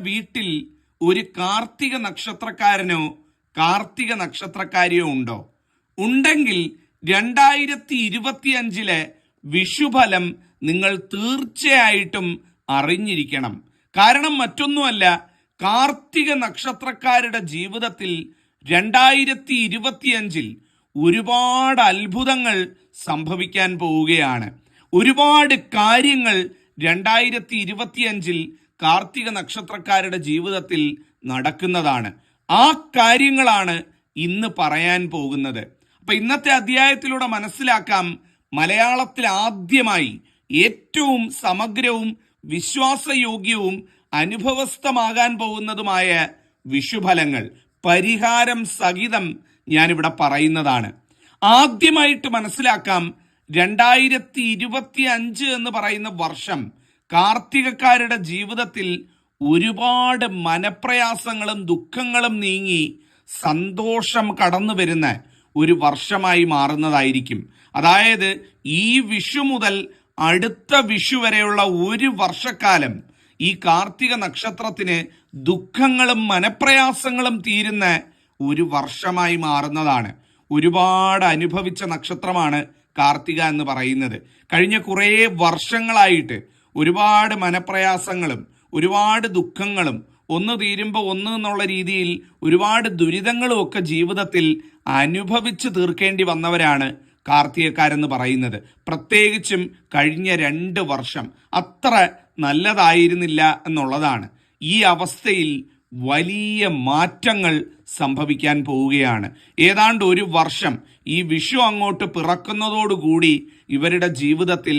വീട്ടിൽ ഒരു കാർത്തിക നക്ഷത്രക്കാരനോ കാർത്തിക നക്ഷത്രക്കാരിയോ ഉണ്ടോ? ഉണ്ടെങ്കിൽ രണ്ടായിരത്തി ഇരുപത്തിയഞ്ചിലെ വിഷുഫലം നിങ്ങൾ തീർച്ചയായിട്ടും അറിഞ്ഞിരിക്കണം. കാരണം മറ്റൊന്നുമല്ല കാർത്തിക നക്ഷത്രക്കാരുടെ ജീവിതത്തിൽ രണ്ടായിരത്തി ഇരുപത്തിയഞ്ചിൽ ഒരുപാട് അത്ഭുതങ്ങൾ സംഭവിക്കാൻ പോവുകയാണ്. ഒരുപാട് കാര്യങ്ങൾ രണ്ടായിരത്തി ഇരുപത്തിയഞ്ചിൽ കാർത്തിക നക്ഷത്രക്കാരുടെ ജീവിതത്തിൽ നടക്കുന്നതാണ്. ആ കാര്യങ്ങളാണ് ഇന്ന് പറയാൻ പോകുന്നത്. അപ്പൊ ഇന്നത്തെ അധ്യായത്തിലൂടെ മനസ്സിലാക്കാം മലയാളത്തിൽ ആദ്യമായി ഏറ്റവും സമഗ്രവും വിശ്വാസയോഗ്യവും അനുഭവസ്ഥമാകാൻ പോകുന്നതുമായ വിഷുഫലങ്ങൾ പരിഹാരം സഹിതം ഞാനിവിടെ പറയുന്നതാണ്. ആദ്യമായിട്ട് മനസ്സിലാക്കാം രണ്ടായിരത്തി ഇരുപത്തി അഞ്ച് എന്ന് പറയുന്ന വർഷം കാർത്തികക്കാരുടെ ജീവിതത്തിൽ ഒരുപാട് മനപ്രയാസങ്ങളും ദുഃഖങ്ങളും നീങ്ങി സന്തോഷം കടന്നു വരുന്ന ഒരു വർഷമായി മാറുന്നതായിരിക്കും. അതായത് ഈ വിഷു മുതൽ അടുത്ത വിഷു വരെയുള്ള ഒരു വർഷക്കാലം ഈ കാർത്തിക നക്ഷത്രത്തിന് ദുഃഖങ്ങളും മനപ്രയാസങ്ങളും തീരുന്ന ഒരു വർഷമായി മാറുന്നതാണ്. ഒരുപാട് അനുഭവിച്ച നക്ഷത്രമാണ് കാർത്തിക എന്ന് പറയുന്നത്. കഴിഞ്ഞ കുറേ വർഷങ്ങളായിട്ട് ഒരുപാട് മനപ്രയാസങ്ങളും ഒരുപാട് ദുഃഖങ്ങളും ഒന്ന് തീരുമ്പോൾ ഒന്ന് എന്നുള്ള രീതിയിൽ ഒരുപാട് ദുരിതങ്ങളും ഒക്കെ ജീവിതത്തിൽ അനുഭവിച്ച് തീർക്കേണ്ടി വന്നവരാണ് കാർത്തികക്കാരെന്ന് പറയുന്നത്. പ്രത്യേകിച്ചും കഴിഞ്ഞ രണ്ട് വർഷം അത്ര നല്ലതായിരുന്നില്ല എന്നുള്ളതാണ്. ഈ അവസ്ഥയിൽ വലിയ മാറ്റങ്ങൾ സംഭവിക്കാൻ പോവുകയാണ്. ഏതാണ്ട് ഒരു വർഷം ഈ വിഷു അങ്ങോട്ട് പിറക്കുന്നതോടുകൂടി ഇവരുടെ ജീവിതത്തിൽ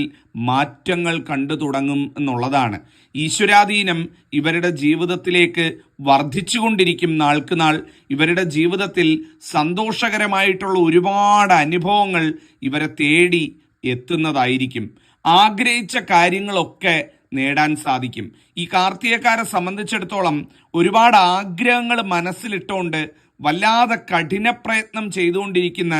മാറ്റങ്ങൾ കണ്ടു തുടങ്ങും എന്നുള്ളതാണ്. ഈശ്വരാധീനം ഇവരുടെ ജീവിതത്തിലേക്ക് വർദ്ധിച്ചുകൊണ്ടിരിക്കും നാൾക്ക് നാൾ. ഇവരുടെ ജീവിതത്തിൽ സന്തോഷകരമായിട്ടുള്ള ഒരുപാട് അനുഭവങ്ങൾ ഇവരെ തേടി എത്തുന്നതായിരിക്കും. ആഗ്രഹിച്ച കാര്യങ്ങളൊക്കെ നേടാൻ സാധിക്കും. ഈ കാർത്തികക്കാരെ സംബന്ധിച്ചിടത്തോളം ഒരുപാട് ആഗ്രഹങ്ങൾ മനസ്സിലിട്ടുകൊണ്ട് വല്ലാതെ കഠിന പ്രയത്നം ചെയ്തുകൊണ്ടിരിക്കുന്ന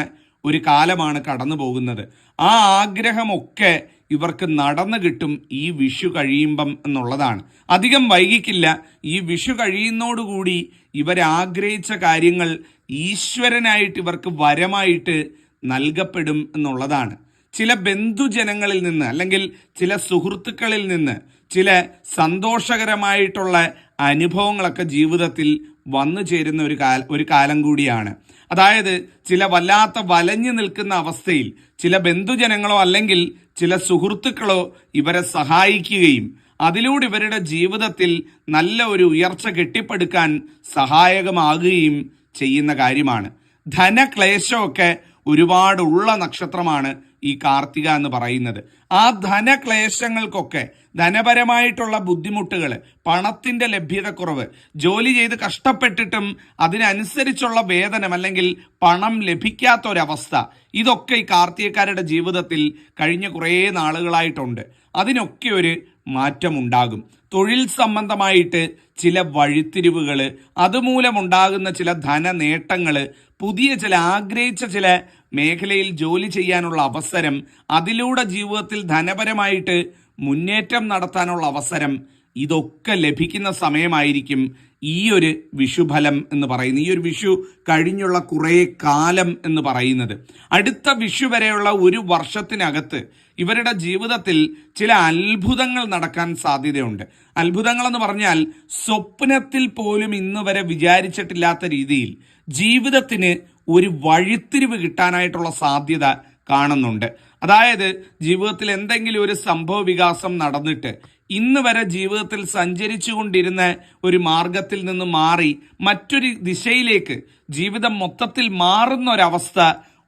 ഒരു കാലമാണ് കടന്നു പോകുന്നത്. ആ ആഗ്രഹമൊക്കെ ഇവർക്ക് നടന്നു കിട്ടും ഈ വിഷു കഴിയുമ്പം എന്നുള്ളതാണ്. അധികം വൈകിക്കില്ല. ഈ വിഷു കഴിയുന്നതോടുകൂടി ഇവരാഗ്രഹിച്ച കാര്യങ്ങൾ ഈശ്വരനായിട്ട് ഇവർക്ക് വരമായിട്ട് നൽകപ്പെടും എന്നുള്ളതാണ്. ചില ബന്ധുജനങ്ങളിൽ നിന്ന് അല്ലെങ്കിൽ ചില സുഹൃത്തുക്കളിൽ നിന്ന് ചില സന്തോഷകരമായിട്ടുള്ള അനുഭവങ്ങളൊക്കെ ജീവിതത്തിൽ വന്നു ചേരുന്ന ഒരു കാല ഒരു കാലം കൂടിയാണ്. അതായത് ചില വല്ലാത്ത വലഞ്ഞു നിൽക്കുന്ന അവസ്ഥയിൽ ചില ബന്ധുജനങ്ങളോ അല്ലെങ്കിൽ ചില സുഹൃത്തുക്കളോ ഇവരെ സഹായിക്കുകയും അതിലൂടെ ഇവരുടെ ജീവിതത്തിൽ നല്ല ഒരു ഉയർച്ച കെട്ടിപ്പടുക്കാൻ സഹായകമാകുകയും ചെയ്യുന്ന കാര്യമാണ്. ധനക്ലേശമൊക്കെ ഒരുപാടുള്ള നക്ഷത്രമാണ് ഈ കാർത്തിക എന്ന് പറയുന്നത്. ആ ധനക്ലേശങ്ങൾക്കൊക്കെ ധനപരമായിട്ടുള്ള ബുദ്ധിമുട്ടുകൾ പണത്തിന്റെ ലഭ്യതക്കുറവ് ജോലി ചെയ്ത് കഷ്ടപ്പെട്ടിട്ടും അതിനനുസരിച്ചുള്ള വേതനം അല്ലെങ്കിൽ പണം ലഭിക്കാത്ത ഒരവസ്ഥ ഇതൊക്കെ ഈ കാർത്തികക്കാരുടെ ജീവിതത്തിൽ കഴിഞ്ഞ കുറേ നാളുകളായിട്ടുണ്ട്. അതിനൊക്കെ ഒരു മാറ്റമുണ്ടാകും. തൊഴിൽ സംബന്ധമായിട്ട് ചില വഴിത്തിരിവുകൾ അതുമൂലമുണ്ടാകുന്ന ചില ധന നേട്ടങ്ങൾ പുതിയ ചില ആഗ്രഹിച്ച ചില മേഖലയിൽ ജോലി ചെയ്യാനുള്ള അവസരം അതിലൂടെ ജീവിതത്തിൽ ധനപരമായിട്ട് മുന്നേറ്റം നടത്താനുള്ള അവസരം ഇതൊക്കെ ലഭിക്കുന്ന സമയമായിരിക്കും ഈ ഒരു വിഷുഫലം എന്ന് പറയുന്നത്. ഈ ഒരു വിഷു കഴിഞ്ഞുള്ള കുറേ കാലം എന്ന് പറയുന്നത്. അടുത്ത വിഷു വരെയുള്ള ഒരു വർഷത്തിനകത്ത് ഇവരുടെ ജീവിതത്തിൽ ചില അത്ഭുതങ്ങൾ നടക്കാൻ സാധ്യതയുണ്ട്. അത്ഭുതങ്ങൾ എന്ന് പറഞ്ഞാൽ സ്വപ്നത്തിൽ പോലും ഇന്ന് വരെ വിചാരിച്ചിട്ടില്ലാത്ത രീതിയിൽ ജീവിതത്തിന് ഒരു വഴിത്തിരിവ് കിട്ടാനായിട്ടുള്ള സാധ്യത കാണുന്നുണ്ട്. അതായത് ജീവിതത്തിൽ എന്തെങ്കിലും ഒരു സംഭവ വികാസം നടന്നിട്ട് ഇന്ന് വരെ ജീവിതത്തിൽ സഞ്ചരിച്ചു കൊണ്ടിരുന്ന ഒരു മാർഗത്തിൽ നിന്ന് മാറി മറ്റൊരു ദിശയിലേക്ക് ജീവിതം മൊത്തത്തിൽ മാറുന്ന ഒരവസ്ഥ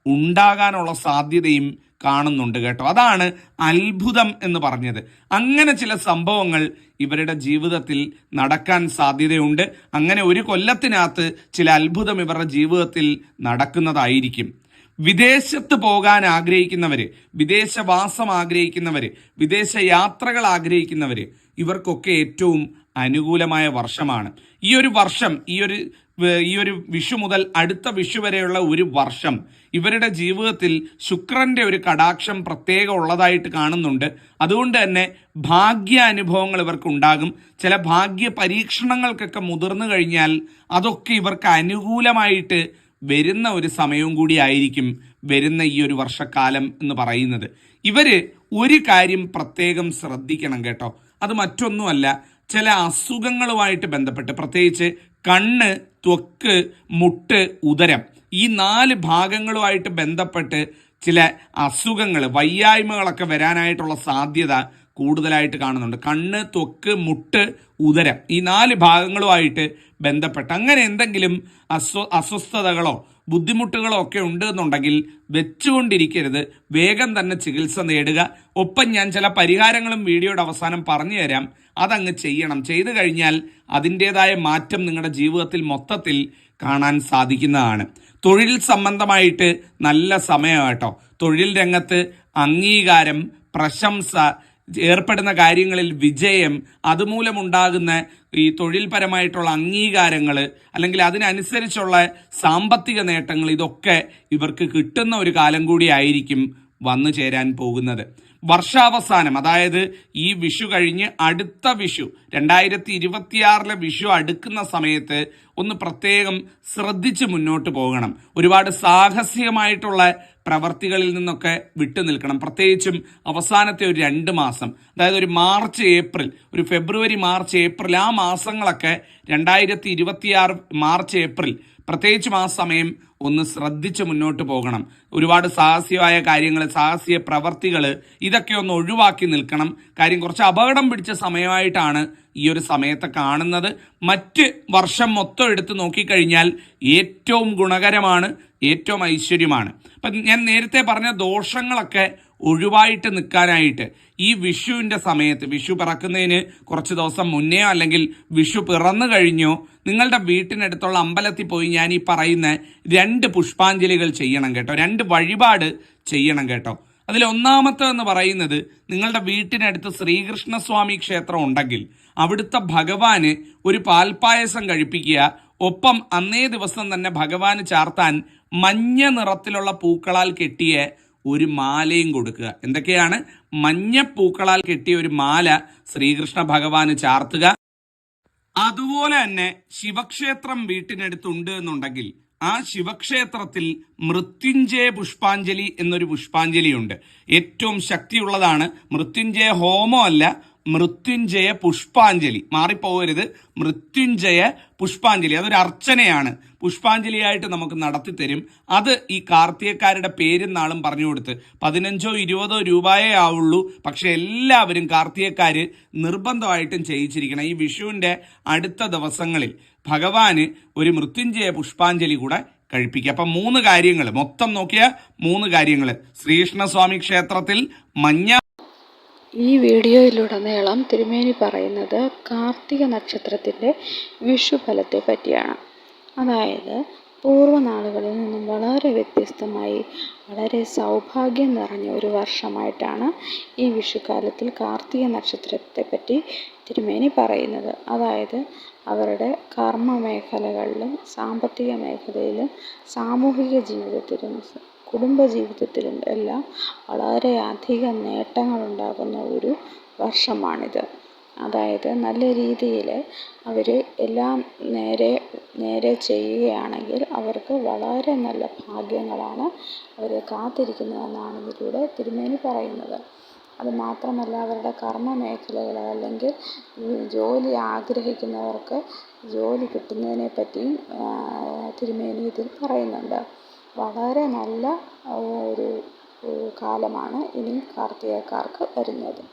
ഉണ്ടാകാനുള്ള സാധ്യതയും കാണുന്നുണ്ട് കേട്ടോ. അതാണ് അത്ഭുതം എന്ന് പറഞ്ഞത്. അങ്ങനെ ചില സംഭവങ്ങൾ ഇവരുടെ ജീവിതത്തിൽ നടക്കാൻ സാധ്യതയുണ്ട്. അങ്ങനെ ഒരു കൊല്ലത്തിനകത്ത് ചില അത്ഭുതം ഇവരുടെ ജീവിതത്തിൽ നടക്കുന്നതായിരിക്കും. വിദേശത്ത് പോകാൻ ആഗ്രഹിക്കുന്നവർ വിദേശവാസം ആഗ്രഹിക്കുന്നവർ വിദേശ യാത്രകൾ ആഗ്രഹിക്കുന്നവർ ഇവർക്കൊക്കെ ഏറ്റവും അനുകൂലമായ വർഷമാണ്. ഈ ഒരു വർഷം ഈ ഒരു ഈ ഒരു വിഷു മുതൽ അടുത്ത വിഷു വരെയുള്ള ഒരു വർഷം ഇവരുടെ ജീവിതത്തിൽ ശുക്രന്റെ ഒരു കടാക്ഷം പ്രത്യേക ഉള്ളതായിട്ട് കാണുന്നുണ്ട്. അതുകൊണ്ട് തന്നെ ഭാഗ്യ അനുഭവങ്ങൾ ഇവർക്ക് ഉണ്ടാകും ചില ഭാഗ്യ പരീക്ഷണങ്ങൾക്കൊക്കെ മുതിർന്നു കഴിഞ്ഞാൽ അതൊക്കെ ഇവർക്ക് അനുകൂലമായിട്ട് വരുന്ന ഒരു സമയവും കൂടി ആയിരിക്കും വരുന്ന ഈ ഒരു വർഷക്കാലം എന്ന് പറയുന്നത്. ഇവർ ഒരു കാര്യം പ്രത്യേകം ശ്രദ്ധിക്കണം കേട്ടോ. അത് മറ്റൊന്നുമല്ല ചില അസുഖങ്ങളുമായിട്ട് ബന്ധപ്പെട്ട് പ്രത്യേകിച്ച് കണ്ണ് ത്വക്ക് മുട്ട് ഉദരം ഈ നാല് ഭാഗങ്ങളുമായിട്ട് ബന്ധപ്പെട്ട് ചില അസുഖങ്ങൾ വയ്യായ്മകളൊക്കെ വരാനായിട്ടുള്ള സാധ്യത കൂടുതലായിട്ട് കാണുന്നുണ്ട്. കണ്ണ് ത്വക്ക് മുട്ട് ഉദരം ഈ നാല് ഭാഗങ്ങളുമായിട്ട് ബന്ധപ്പെട്ട് അങ്ങനെ എന്തെങ്കിലും അസ്വ അസ്വസ്ഥതകളോ ബുദ്ധിമുട്ടുകളോ ഒക്കെ ഉണ്ട് എന്നുണ്ടെങ്കിൽ വെച്ചുകൊണ്ടിരിക്കരുത്. വേഗം തന്നെ ചികിത്സ നേടുക. ഒപ്പം ഞാൻ ചില പരിഹാരങ്ങളും വീഡിയോയുടെ അവസാനം പറഞ്ഞു തരാം. അതങ്ങ് ചെയ്യണം. ചെയ്തു കഴിഞ്ഞാൽ അതിന്റെതായ മാറ്റം നിങ്ങളുടെ ജീവിതത്തിൽ മൊത്തത്തിൽ കാണാൻ സാധിക്കുന്നതാണ്. തൊഴിൽ സംബന്ധമായിട്ട് നല്ല സമയം കേട്ടോ. തൊഴിൽ രംഗത്ത് അംഗീകാരം പ്രശംസ ഏർപ്പെടുന്ന കാര്യങ്ങളിൽ വിജയം അതുമൂലമുണ്ടാകുന്ന ഈ തൊഴിൽപരമായിട്ടുള്ള അംഗീകാരങ്ങൾ അല്ലെങ്കിൽ അതിനനുസരിച്ചുള്ള സാമ്പത്തിക നേട്ടങ്ങൾ ഇതൊക്കെ ഇവർക്ക് കിട്ടുന്ന ഒരു കാലം കൂടി ആയിരിക്കും വന്നു ചേരാൻ പോകുന്നത്. വർഷാവസാനം അതായത് ഈ വിഷു കഴിഞ്ഞ് അടുത്ത വിഷു രണ്ടായിരത്തി ഇരുപത്തിയാറിലെ വിഷു അടുക്കുന്ന സമയത്ത് ഒന്ന് പ്രത്യേകം ശ്രദ്ധിച്ച് മുന്നോട്ട് പോകണം. ഒരുപാട് സാഹസികമായിട്ടുള്ള പ്രവർത്തികളിൽ നിന്നൊക്കെ വിട്ടു നിൽക്കണം. പ്രത്യേകിച്ചും അവസാനത്തെ ഒരു രണ്ട് മാസം അതായത് ഒരു മാർച്ച് ഏപ്രിൽ ഒരു ഫെബ്രുവരി മാർച്ച് ഏപ്രിൽ ആ മാസങ്ങളൊക്കെ രണ്ടായിരത്തി മാർച്ച് ഏപ്രിൽ പ്രത്യേകിച്ചും ആ സമയം ഒന്ന് ശ്രദ്ധിച്ച് മുന്നോട്ട് പോകണം. ഒരുപാട് സാഹസികമായ കാര്യങ്ങൾ സാഹസിക പ്രവർത്തികൾ ഇതൊക്കെ ഒന്ന് ഒഴിവാക്കി നിൽക്കണം. കാര്യം കുറച്ച് അപകടം പിടിച്ച സമയമായിട്ടാണ് ഈ ഒരു സമയത്തെ കാണുന്നത്. മറ്റ് വർഷം മൊത്തം എടുത്ത് നോക്കിക്കഴിഞ്ഞാൽ ഏറ്റവും ഗുണകരമാണ് ഏറ്റവും ഐശ്വര്യമാണ്. അപ്പം ഞാൻ നേരത്തെ പറഞ്ഞ ദോഷങ്ങളൊക്കെ ഒഴിവായിട്ട് നിൽക്കാനായിട്ട് ഈ വിഷുവിന്റെ സമയത്ത് വിഷു പിറക്കുന്നതിന് കുറച്ച് ദിവസം മുന്നെയോ അല്ലെങ്കിൽ വിഷു പിറന്നു കഴിഞ്ഞോ നിങ്ങളുടെ വീട്ടിനടുത്തുള്ള അമ്പലത്തിൽ പോയി ഞാൻ ഈ പറയുന്ന രണ്ട് പുഷ്പാഞ്ജലികൾ ചെയ്യണം കേട്ടോ. രണ്ട് വഴിപാട് ചെയ്യണം കേട്ടോ. അതിൽ ഒന്നാമത്തെ എന്ന് പറയുന്നത് നിങ്ങളുടെ വീട്ടിനടുത്ത് ശ്രീകൃഷ്ണസ്വാമി ക്ഷേത്രം ഉണ്ടെങ്കിൽ അവിടുത്തെ ഭഗവാന് ഒരു പാൽപ്പായസം കഴിപ്പിക്കുക. ഒപ്പം അന്നേ ദിവസം തന്നെ ഭഗവാന് ചാർത്താൻ മഞ്ഞ നിറത്തിലുള്ള പൂക്കളാൽ കെട്ടിയ ഒരു മാലയും കൊടുക്കുക. എന്തൊക്കെയാണ്? മഞ്ഞപ്പൂക്കളാൽ കെട്ടിയ ഒരു മാല ശ്രീകൃഷ്ണ ഭഗവാന് ചാർത്തുക. അതുപോലെ തന്നെ ശിവക്ഷേത്രം വീട്ടിനടുത്തുണ്ട് എന്നുണ്ടെങ്കിൽ ആ ശിവക്ഷേത്രത്തിൽ മൃത്യുഞ്ജയ പുഷ്പാഞ്ജലി എന്നൊരു പുഷ്പാഞ്ജലിയുണ്ട്. ഏറ്റവും ശക്തിയുള്ളതാണ് മൃത്യുഞ്ജയ ഹോമം അല്ല മൃത്യുഞ്ജയ പുഷ്പാഞ്ജലി. മാറിപ്പോകരുത്. മൃത്യുഞ്ജയ പുഷ്പാഞ്ജലി. അതൊരു അർച്ചനയാണ്. പുഷ്പാഞ്ജലിയായിട്ട് നമുക്ക് നടത്തിത്തരും. അത് ഈ കാർത്തികക്കാരുടെ പേരും നാളും പറഞ്ഞു കൊടുത്ത് പതിനഞ്ചോ ഇരുപതോ രൂപയേ ആവുള്ളൂ. പക്ഷെ എല്ലാവരും കാർത്തികക്കാർ നിർബന്ധമായിട്ടും ചെയ്യിച്ചിരിക്കണം. ഈ വിഷുവിന്റെ അടുത്ത ദിവസങ്ങളിൽ ഭഗവാന് ഒരു മൃത്യുഞ്ജയ പുഷ്പാഞ്ജലി കൂടെ കഴിപ്പിക്കുക അപ്പം മൂന്ന് കാര്യങ്ങൾ. മൊത്തം നോക്കിയ മൂന്ന് കാര്യങ്ങൾ. ശ്രീകൃഷ്ണസ്വാമി ക്ഷേത്രത്തിൽ മഞ്ഞ ഈ വീഡിയോയിലുടനീളം തിരുമേനി പറയുന്നത് കാർത്തിക നക്ഷത്രത്തിന്റെ വിഷുഫലത്തെ പറ്റിയാണ്. അതായത് പൂർവനാളുകളിൽ നിന്നും വളരെ വ്യത്യസ്തമായി വളരെ സൗഭാഗ്യം നിറഞ്ഞ ഒരു വർഷമായിട്ടാണ് ഈ വിഷുക്കാലത്തിൽ കാർത്തിക നക്ഷത്രത്തെപ്പറ്റി തിരുമേനി പറയുന്നത്. അതായത് അവരുടെ കർമ്മ മേഖലകളിലും സാമ്പത്തിക മേഖലയിലും സാമൂഹിക ജീവിതത്തിലും കുടുംബ ജീവിതത്തിലും എല്ലാം വളരെയധികം നേട്ടങ്ങളുണ്ടാകുന്ന ഒരു വർഷമാണിത്. അതായത് നല്ല രീതിയിൽ അവർ എല്ലാം നേരെ നേരെ ചെയ്യുകയാണെങ്കിൽ അവർക്ക് വളരെ നല്ല ഭാഗ്യങ്ങളാണ് അവരെ കാത്തിരിക്കുന്നതെന്നാണ് ഇതിലൂടെ തിരുമേനി പറയുന്നത്. അത് മാത്രമല്ല അവരുടെ കർമ്മ മേഖലകൾ അല്ലെങ്കിൽ ജോലി ആഗ്രഹിക്കുന്നവർക്ക് ജോലി കിട്ടുന്നതിനെ പറ്റിയും തിരുമേനി ഇതിൽ പറയുന്നുണ്ട്. വളരെ നല്ല ഒരു കാലമാണ് ഇനി കാർത്തികക്കാർക്ക് വരുന്നത്.